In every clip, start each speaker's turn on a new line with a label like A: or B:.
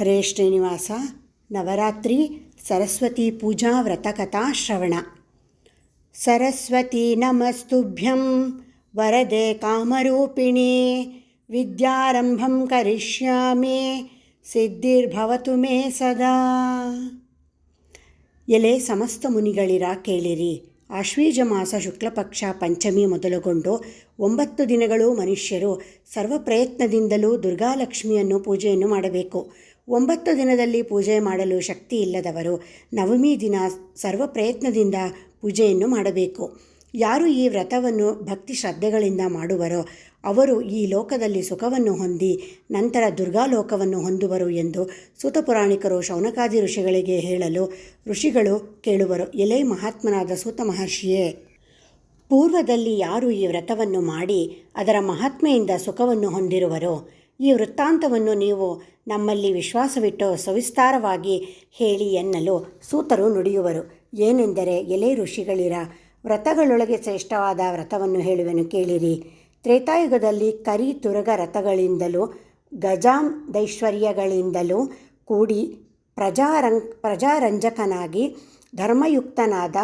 A: ಹರೇ ಶ್ರೀನಿವಾಸ, ನವರಾತ್ರಿ, ಸರಸ್ವತಿ ಪೂಜಾ, ವ್ರತಕಥಾ, ಶ್ರವಣ. ಸರಸ್ವತಿ ನಮಸ್ತುಭ್ಯಂ, ವರದೆ ಕಾಮರೂಪಿಣಿ, ವಿದ್ಯಾರಂಭಂ ಕರಿಷ್ಯಾಮಿ, ಸಿದ್ಧಿರ್ಭವತು ಮೇ ಸದಾ. ಎಲೆ ಸಮಸ್ತ ಮುನಿಗಳಿರ ಕೇಳಿರಿ. ಆಶ್ವೀಜ ಮಾಸ ಶುಕ್ಲಪಕ್ಷ ಪಂಚಮಿ ಮೊದಲುಗೊಂಡು ಒಂಬತ್ತು ದಿನಗಳು ಮನುಷ್ಯರು ಸರ್ವ ಪ್ರಯತ್ನದಿಂದಲೂ ದುರ್ಗಾಲಕ್ಷ್ಮಿಯನ್ನು ಪೂಜೆಯನ್ನು ಮಾಡಬೇಕು. ಒಂಬತ್ತು ದಿನದಲ್ಲಿ ಪೂಜೆ ಮಾಡಲು ಶಕ್ತಿ ಇಲ್ಲದವರು ನವಮಿ ದಿನ ಸರ್ವ ಪ್ರಯತ್ನದಿಂದ ಪೂಜೆಯನ್ನು ಮಾಡಬೇಕು. ಯಾರು ಈ ವ್ರತವನ್ನು ಭಕ್ತಿ ಶ್ರದ್ಧೆಗಳಿಂದ ಮಾಡುವರೋ ಅವರು ಈ ಲೋಕದಲ್ಲಿ ಸುಖವನ್ನು ಹೊಂದಿ ನಂತರ ದುರ್ಗಾಲೋಕವನ್ನು ಹೊಂದುವರು ಎಂದು ಸೂತಪುರಾಣಿಕರು ಶೌನಕಾದಿ ಋಷಿಗಳಿಗೆ ಹೇಳಲು ಋಷಿಗಳು ಕೇಳುವರು. ಎಲೆ ಮಹಾತ್ಮನಾದ ಸೂತ ಮಹರ್ಷಿಯೇ, ಪೂರ್ವದಲ್ಲಿ ಯಾರು ಈ ವ್ರತವನ್ನು ಮಾಡಿ ಅದರ ಮಹಾತ್ಮೆಯಿಂದ ಸುಖವನ್ನು ಹೊಂದಿರುವರೋ ಈ ವೃತ್ತಾಂತವನ್ನು ನೀವು ನಮ್ಮಲ್ಲಿ ವಿಶ್ವಾಸವಿಟ್ಟು ಸವಿಸ್ತಾರವಾಗಿ ಹೇಳಿ ಎನ್ನಲು ಸೂತರು ನುಡಿಯುವರು. ಏನೆಂದರೆ, ಎಲೆ ಋಷಿಗಳಿರ ವ್ರತಗಳೊಳಗೆ ಶ್ರೇಷ್ಠವಾದ ವ್ರತವನ್ನು ಹೇಳುವೆನು ಕೇಳಿರಿ. ತ್ರೇತಾಯುಗದಲ್ಲಿ ಕರಿ ತುರಗ ರಥಗಳಿಂದಲೂ ಗಜಾಂದೈಶ್ವರ್ಯಗಳಿಂದಲೂ ಕೂಡಿ ಪ್ರಜಾರಂ ಪ್ರಜಾರಂಜಕನಾಗಿ ಧರ್ಮಯುಕ್ತನಾದ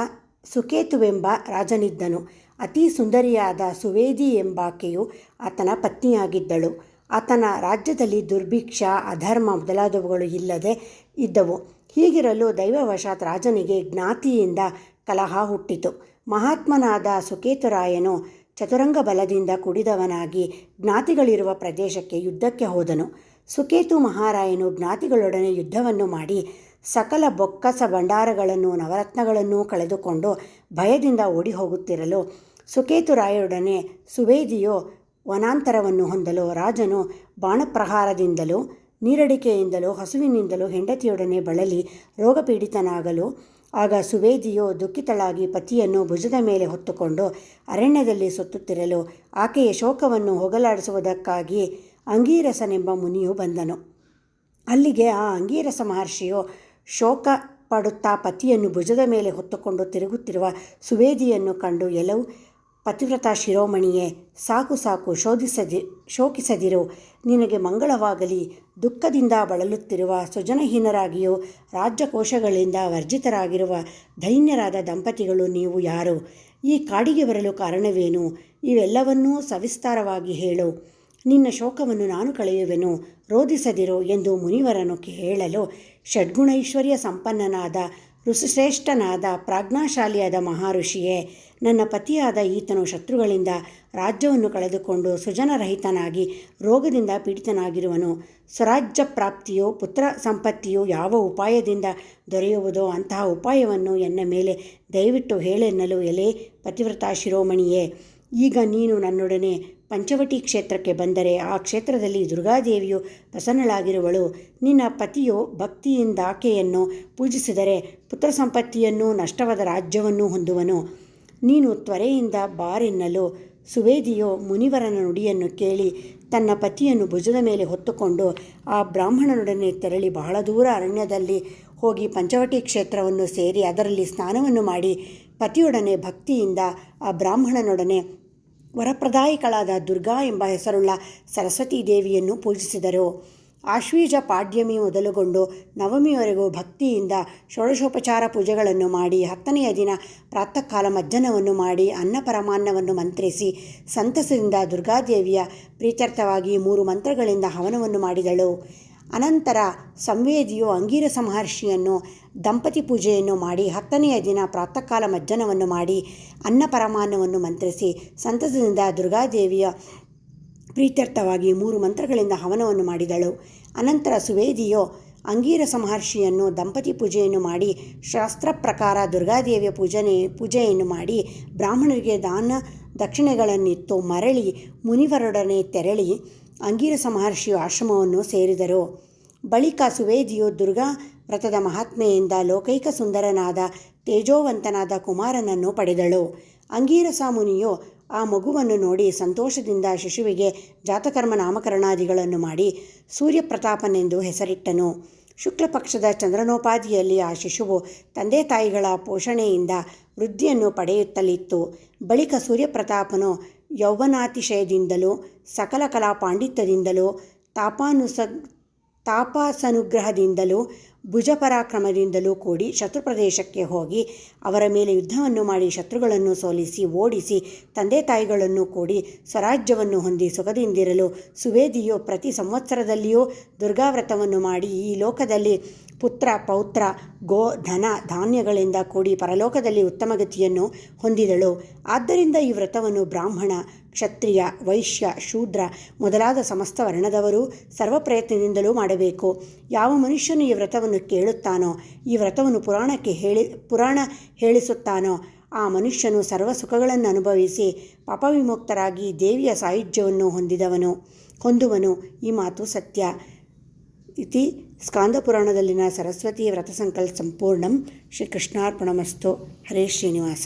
A: ಸುಕೇತುವೆಂಬ ರಾಜನಿದ್ದನು. ಅತಿ ಸುಂದರಿಯಾದ ಸುವೇದಿ ಎಂಬಾಕೆಯು ಆತನ ಪತ್ನಿಯಾಗಿದ್ದಳು. ಆತನ ರಾಜ್ಯದಲ್ಲಿ ದುರ್ಭಿಕ್ಷ, ಅಧರ್ಮ ಮೊದಲಾದವುಗಳು ಇಲ್ಲದೆ ಇದ್ದವು. ಹೀಗಿರಲು ದೈವವಶಾತ್ ರಾಜನಿಗೆ ಜ್ಞಾತಿಯಿಂದ ಕಲಹ ಹುಟ್ಟಿತು. ಮಹಾತ್ಮನಾದ ಸುಕೇತುರಾಯನು ಚತುರಂಗ ಬಲದಿಂದ ಕುಡಿದವನಾಗಿ ಜ್ಞಾತಿಗಳಿರುವ ಪ್ರದೇಶಕ್ಕೆ ಯುದ್ಧಕ್ಕೆ ಹೋದನು. ಸುಕೇತು ಮಹಾರಾಯನು ಜ್ಞಾತಿಗಳೊಡನೆ ಯುದ್ಧವನ್ನು ಮಾಡಿ ಸಕಲ ಬೊಕ್ಕಸ ಭಂಡಾರಗಳನ್ನು, ನವರತ್ನಗಳನ್ನೂ ಕಳೆದುಕೊಂಡು ಭಯದಿಂದ ಓಡಿ ಹೋಗುತ್ತಿರಲು ಸುಕೇತುರಾಯರೊಡನೆ ಸುವೇದಿಯು ವನಾಂತರವನ್ನು ಹೊಂದಲು ರಾಜನು ಬಾಣಪ್ರಹಾರದಿಂದಲೂ ನೀರಡಿಕೆಯಿಂದಲೂ ಹಸುವಿನಿಂದಲೂ ಹೆಂಡತಿಯೊಡನೆ ಬಳಲಿ ರೋಗಪೀಡಿತನಾಗಲು, ಆಗ ಸುವೇದಿಯು ದುಃಖಿತಳಾಗಿ ಪತಿಯನ್ನು ಭುಜದ ಮೇಲೆ ಹೊತ್ತುಕೊಂಡು ಅರಣ್ಯದಲ್ಲಿ ಸುತ್ತುತ್ತಿರಲು ಆಕೆಯ ಶೋಕವನ್ನು ಹೋಗಲಾಡಿಸುವುದಕ್ಕಾಗಿ ಅಂಗೀರಸನೆಂಬ ಮುನಿಯು ಬಂದನು. ಅಲ್ಲಿಗೆ ಆ ಅಂಗೀರಸ ಮಹರ್ಷಿಯು ಶೋಕ ಪಡುತ್ತಾ ಪತಿಯನ್ನು ಭುಜದ ಮೇಲೆ ಹೊತ್ತುಕೊಂಡು ತಿರುಗುತ್ತಿರುವ ಸುವೇದಿಯನ್ನು ಕಂಡು ಎಲವು ಪತಿವ್ರತ ಶಿರೋಮಣಿಯೇ, ಸಾಕು ಸಾಕು ಶೋಧಿಸದಿ, ಶೋಕಿಸದಿರು. ನಿನಗೆ ಮಂಗಳವಾಗಲಿ. ದುಃಖದಿಂದ ಬಳಲುತ್ತಿರುವ ಸುಜನಹೀನರಾಗಿಯೂ, ರಾಜ್ಯಕೋಶಗಳಿಂದ ವರ್ಜಿತರಾಗಿರುವ ಧೈನ್ಯರಾದ ದಂಪತಿಗಳು ನೀವು ಯಾರು? ಈ ಕಾಡಿಗೆ ಬರಲು ಕಾರಣವೇನು? ಇವೆಲ್ಲವನ್ನೂ ಸವಿಸ್ತಾರವಾಗಿ ಹೇಳು. ನಿನ್ನ ಶೋಕವನ್ನು ನಾನು ಕಳೆಯುವೆನು. ರೋಧಿಸದಿರು ಎಂದು ಮುನಿವರನು ಹೇಳಲು ಷಡ್ಗುಣೈಶ್ವರ್ಯ ಸಂಪನ್ನನಾದ, ಋಷಿಶ್ರೇಷ್ಠನಾದ ಪ್ರಾಜ್ಞಾಶಾಲಿಯಾದ ಮಹಾಋಷಿಯೇ ನನ್ನ ಪತಿಯಾದ ಈತನು ಶತ್ರುಗಳಿಂದ ರಾಜ್ಯವನ್ನು ಕಳೆದುಕೊಂಡು ಸುಜನರಹಿತನಾಗಿ ರೋಗದಿಂದ ಪೀಡಿತನಾಗಿರುವನು. ಸ್ವರಾಜ್ಯ ಪ್ರಾಪ್ತಿಯೋ ಪುತ್ರ ಸಂಪತ್ತಿಯೋ ಯಾವ ಉಪಾಯದಿಂದ ದೊರೆಯುವುದೋ ಅಂತಹ ಉಪಾಯವನ್ನು ಎನ್ನ ಮೇಲೆ ದಯವಿಟ್ಟು ಹೇಳೆನ್ನಲು ಎಲೆ ಪತಿವ್ರತ ಶಿರೋಮಣಿಯೇ. ಈಗ ನೀನು ನನ್ನೊಡನೆ ಪಂಚವಟಿ ಕ್ಷೇತ್ರಕ್ಕೆ ಬಂದರೆ ಆ ಕ್ಷೇತ್ರದಲ್ಲಿ ದುರ್ಗಾದೇವಿಯು ಪ್ರಸನ್ನಳಾಗಿರುವಳು. ನಿನ್ನ ಪತಿಯು ಭಕ್ತಿಯಿಂದ ಆಕೆಯನ್ನು ಪೂಜಿಸಿದರೆ ಪುತ್ರ ಸಂಪತ್ತಿಯನ್ನು ನಷ್ಟವಾದ ರಾಜ್ಯವನ್ನು ಹೊಂದುವನು. ನೀನು ತ್ವರೆಯಿಂದ ಬಾರೆನ್ನಲು ಸುವೇದಿಯು ಮುನಿವರನ ನುಡಿಯನ್ನು ಕೇಳಿ ತನ್ನ ಪತಿಯನ್ನು ಭುಜದ ಮೇಲೆ ಹೊತ್ತುಕೊಂಡು ಆ ಬ್ರಾಹ್ಮಣನೊಡನೆ ತೆರಳಿ ಬಹಳ ದೂರ ಅರಣ್ಯದಲ್ಲಿ ಹೋಗಿ ಪಂಚವಟಿ ಕ್ಷೇತ್ರವನ್ನು ಸೇರಿ ಅದರಲ್ಲಿ ಸ್ನಾನವನ್ನು ಮಾಡಿ ಪತಿಯೊಡನೆ ಭಕ್ತಿಯಿಂದ ಆ ಬ್ರಾಹ್ಮಣನೊಡನೆ ವರಪ್ರದಾಯಿಗಳಾದ ದುರ್ಗಾ ಎಂಬ ಹೆಸರುಳ್ಳ ಸರಸ್ವತೀ ದೇವಿಯನ್ನು ಪೂಜಿಸಿದರು. ಆಶ್ವೀಜ ಪಾಡ್ಯಮಿ ಮೊದಲುಗೊಂಡು ನವಮಿಯವರೆಗೂ ಭಕ್ತಿಯಿಂದ ಷೋಡಶೋಪಚಾರ ಪೂಜೆಗಳನ್ನು ಮಾಡಿ ಹತ್ತನೆಯ ದಿನ ಪ್ರಾತಃಕಾಲ ಮಜ್ಜನವನ್ನು ಮಾಡಿ ಅನ್ನ ಪರಮಾನ್ನವನ್ನು ಮಂತ್ರಿಸಿ ಸಂತಸದಿಂದ ದುರ್ಗಾದೇವಿಯ ಪ್ರೀತ್ಯರ್ಥವಾಗಿ ಮೂರು ಮಂತ್ರಗಳಿಂದ ಹವನವನ್ನು ಮಾಡಿದಳು. ಅನಂತರ ಸಂವೇದಿಯು ಅಂಗೀರಸ ಮಹರ್ಷಿಯನ್ನು ದಂಪತಿ ಪೂಜೆಯನ್ನು ಮಾಡಿ ಹತ್ತನೆಯ ದಿನ ಪ್ರಾತಃಕಾಲ ಮಜ್ಜನವನ್ನು ಮಾಡಿ ಅನ್ನ ಪರಮಾನ್ನವನ್ನು ಮಂತ್ರಿಸಿ ಸಂತಸದಿಂದ ದುರ್ಗಾದೇವಿಯ ಪ್ರೀತ್ಯರ್ಥವಾಗಿ ಮೂರು ಮಂತ್ರಗಳಿಂದ ಹವನವನ್ನು ಮಾಡಿದಳು. ಅನಂತರ ಸುವೇದಿಯು, ಅಂಗೀರಸ ಮಹರ್ಷಿಯನ್ನು ದಂಪತಿ ಪೂಜೆಯನ್ನು ಮಾಡಿ, ಶಾಸ್ತ್ರ ಪ್ರಕಾರ ದುರ್ಗಾದೇವಿಯ ಪೂಜನೆ, ಪೂಜೆಯನ್ನು ಮಾಡಿ, ಬ್ರಾಹ್ಮಣರಿಗೆ ದಾನ ದಕ್ಷಿಣೆಗಳನ್ನಿತ್ತು. ಮರಳಿ ಮುನಿವರೊಡನೆ ತೆರಳಿ ಅಂಗೀರಸ ಮಹರ್ಷಿಯು ಆಶ್ರಮವನ್ನು ಸೇರಿದರು. ಬಳಿಕ ಸುವೇದಿಯು ದುರ್ಗಾ ವ್ರತದ ಮಹಾತ್ಮೆಯಿಂದ ಲೋಕೈಕ ಸುಂದರನಾದ ತೇಜೋವಂತನಾದ ಕುಮಾರನನ್ನು ಪಡೆದಳು. ಅಂಗೀರಸ ಮುನಿಯು ಆ ಮಗುವನ್ನು ನೋಡಿ ಸಂತೋಷದಿಂದ ಶಿಶುವಿಗೆ ಜಾತಕರ್ಮ ನಾಮಕರಣಾದಿಗಳನ್ನು ಮಾಡಿ ಸೂರ್ಯಪ್ರತಾಪನೆಂದು ಹೆಸರಿಟ್ಟನು. ಶುಕ್ಲಪಕ್ಷದ ಚಂದ್ರನೋಪಾದಿಯಲ್ಲಿ ಆ ಶಿಶುವು ತಂದೆ ತಾಯಿಗಳ ಪೋಷಣೆಯಿಂದ ವೃದ್ಧಿಯನ್ನು ಪಡೆಯುತ್ತಲಿತ್ತು. ಬಳಿಕ ಸೂರ್ಯಪ್ರತಾಪನು ಯೌವನಾತಿಶಯದಿಂದಲೂ ಸಕಲ ಕಲಾ ಪಾಂಡಿತ್ಯದಿಂದಲೂ ತಾಪಾನುಸ ತಾಪಸನುಗ್ರಹದಿಂದಲೂ, ಭುಜಪರಾಕ್ರಮದಿಂದಲೂ ಕೂಡಿ ಶತ್ರು ಪ್ರದೇಶಕ್ಕೆ ಹೋಗಿ, ಅವರ ಮೇಲೆ ಯುದ್ಧವನ್ನು ಮಾಡಿ ಶತ್ರುಗಳನ್ನು ಸೋಲಿಸಿ, ಓಡಿಸಿ ತಂದೆ ತಾಯಿಗಳನ್ನು ಕೂಡಿ ಸ್ವರಾಜ್ಯವನ್ನು ಹೊಂದಿ ಸುಖದಿಂದಿರಲು ಸುವೇದಿಯು ಪ್ರತಿ ಸಂವತ್ಸರದಲ್ಲಿಯೂ ದುರ್ಗಾವ್ರತವನ್ನು ಮಾಡಿ ಈ ಲೋಕದಲ್ಲಿ ಪುತ್ರ, ಪೌತ್ರ, ಗೋ, ಧನ, ಧಾನ್ಯಗಳಿಂದ ಕೂಡಿ ಪರಲೋಕದಲ್ಲಿ ಉತ್ತಮಗತಿಯನ್ನು ಹೊಂದಿದಳು. ಆದ್ದರಿಂದ ಈ ವ್ರತವನ್ನು ಬ್ರಾಹ್ಮಣ, ಕ್ಷತ್ರಿಯ, ವೈಶ್ಯ, ಶೂದ್ರ ಮೊದಲಾದ ಸಮಸ್ತ ವರ್ಣದವರು ಸರ್ವ ಪ್ರಯತ್ನದಿಂದಲೂ ಮಾಡಬೇಕು. ಯಾವ ಮನುಷ್ಯನು ಈ ವ್ರತವನ್ನು ಕೇಳುತ್ತಾನೋ, ಈ ವ್ರತವನ್ನು ಪುರಾಣಕ್ಕೆ ಹೇಳಿ, ಪುರಾಣ ಹೇಳಿಸುತ್ತಾನೋ, ಆ ಮನುಷ್ಯನು ಸರ್ವ ಸುಖಗಳನ್ನು ಅನುಭವಿಸಿ ಪಾಪವಿಮುಕ್ತರಾಗಿ ದೇವಿಯ ಸಾಯುಜ್ಯವನ್ನು ಹೊಂದಿದವನು, ಹೊಂದುವನು. ಈ ಮಾತು ಸತ್ಯ. ಇತಿ ಸ್ಕಾಂದಪುರಾಣದಲ್ಲಿನ ಸರಸ್ವತಿ ವ್ರತ ಸಂಕಲ್ಪ ಸಂಪೂರ್ಣಂ ಶ್ರೀ ಕೃಷ್ಣಾರ್ಪಣಮಸ್ತು ಹರೇ ಶ್ರೀನಿವಾಸ